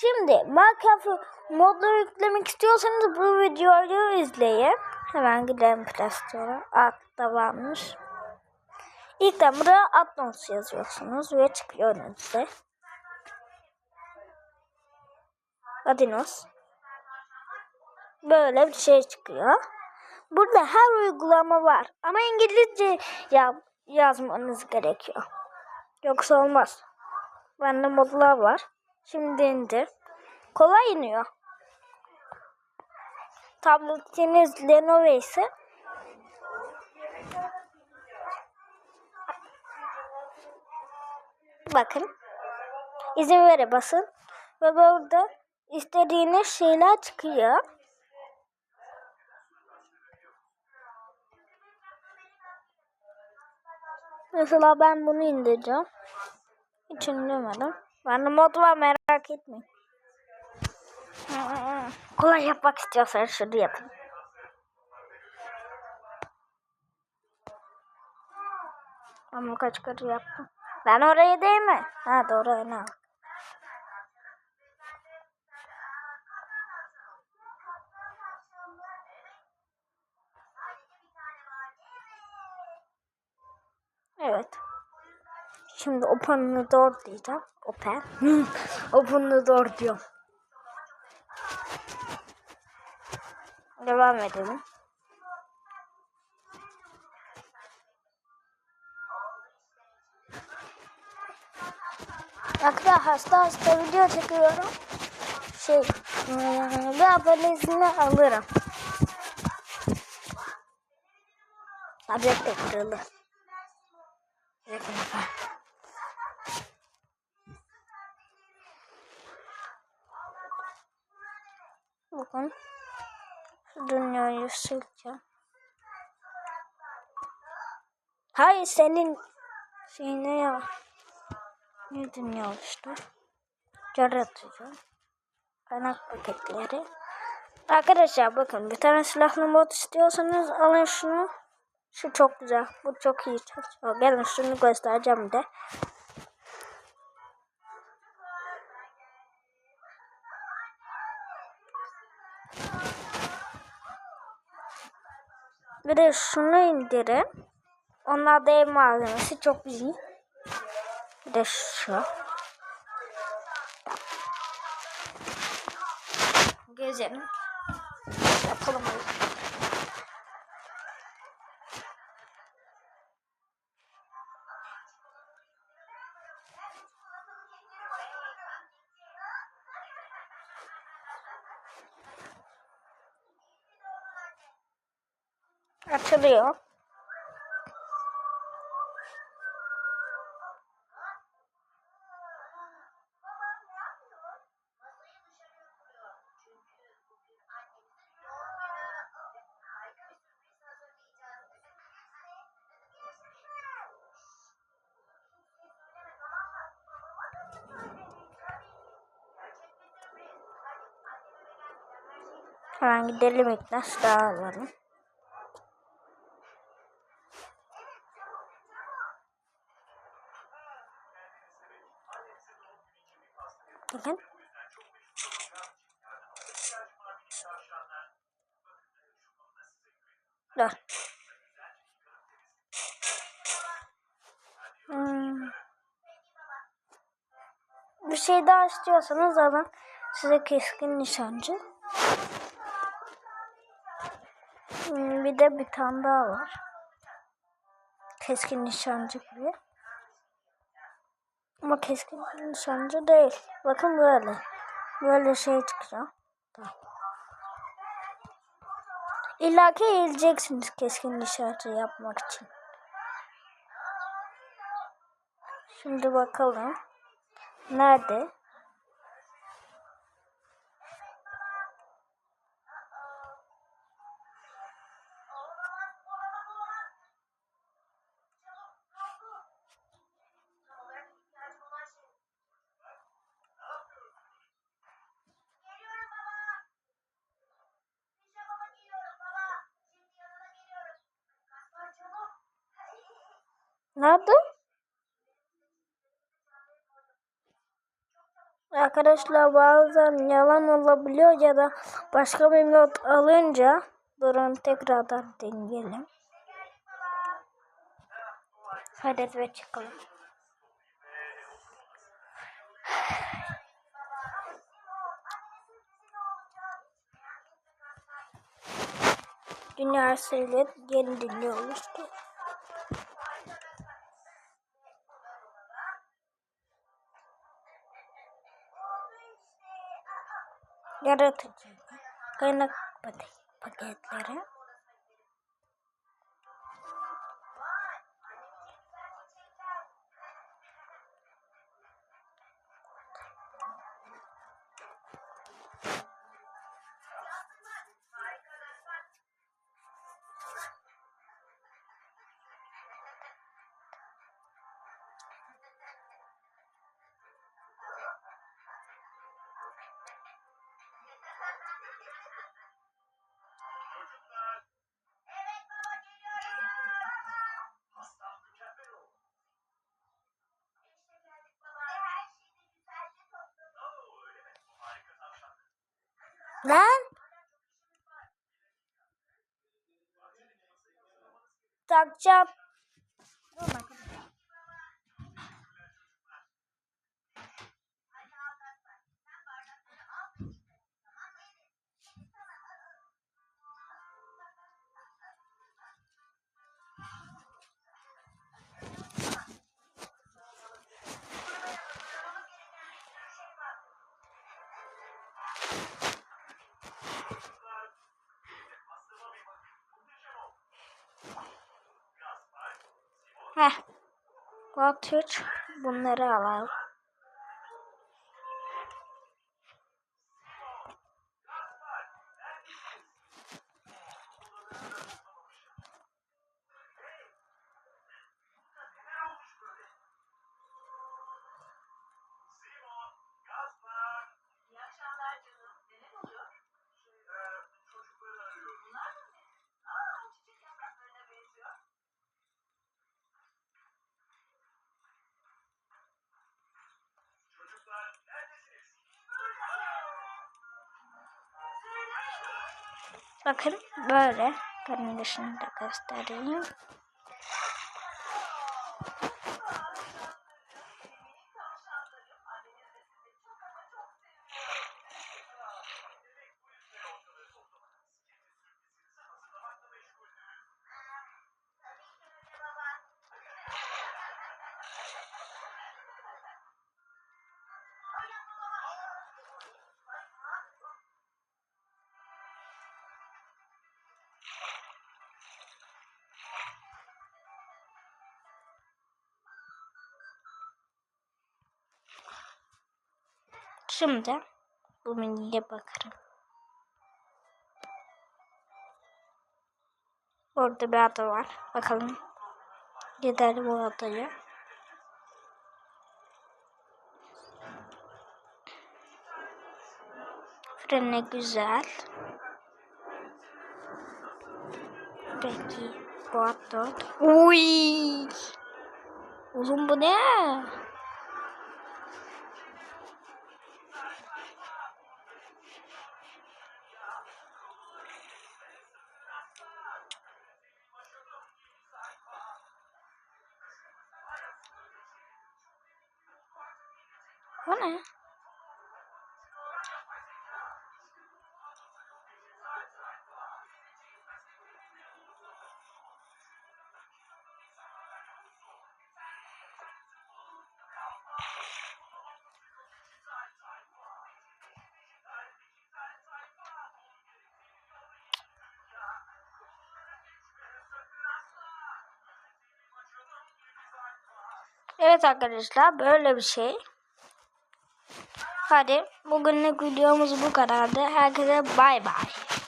Şimdi Minecraft modları yüklemek istiyorsanız bu videoyu izleyin. Hemen gidelim Play. Altta varmış. İlk buraya Atmos yazıyorsunuz ve çıkıyor önünüze. Adinos. Böyle bir şey çıkıyor. Burada her uygulama var. Ama İngilizce ya yazmanız gerekiyor. Yoksa olmaz. Bende modlar var. Şimdi indir. Kolay iniyor. Tabletiniz Lenovo ise bakın izin vere basın ve burada istediğiniz şeyler çıkıyor. Mesela ben bunu indireceğim. Hiç indirmedim. Bende mod var merak etmeyin. Kolay yapmak istiyorsanız şunu yapın. Ama kaç kere yaptım. Ben oraya değil mi? Ha doğru öyle. Evet. Şimdi open the door diyeceğim. Open. open the door diyorum. Devam edelim. Hatta hasta hasta video çekiyorum. Şey, bir abonezini alırım. Tablet de kırılır. Yakın Bakın. Şu dünyayı sileceğim. Hayır senin şeyine ya. Ne dünya işte. Yaratacağım. Kaynak paketleri. Arkadaşlar bakın bir tane silahlı mod istiyorsanız alın şunu. Şu çok güzel. Bu çok iyi. Gelin şunu göstereceğim de. Bir de şunu indirin. Onlar da ev malzemesi çok iyi. Bir de şu. Gezelim. Yapalım. Açılıyor. Hemen gidelim ilk nasıl daha alalım. Bakın. Dur. Hmm. Bir şey daha istiyorsanız alın. Size keskin nişancı. Hmm, bir de bir tane daha var. Keskin nişancı gibi. Ama keskin nişancı değil. Bakın böyle. Böyle şey çıkacak. İlla ki eğileceksiniz keskin nişancı yapmak için. Şimdi bakalım. Nerede? Nerede? Arkadaşlar Arkadaşlar bazen yalan olabiliyor ya da başka bir not alınca durun tekrardan deneyelim. Hadi ve çıkalım. Dünya Seyret yeni dünya oluştu. Yaratıcı. Kaynak paket- paketleri Lan! Takacağım. Heh. Hiç bunları alalım. Bakın böyle. Görünüşünü de göstereyim. Şimdi bu menüye bakarım. Orada bir ada var. Bakalım. Gidelim bu adaya. Frene güzel. Peki. Bu ada. Uy. Oğlum bu ne? O ne? Evet arkadaşlar böyle bir şey. Hadi bugünlük videomuz bu kadardı. Herkese bay bay.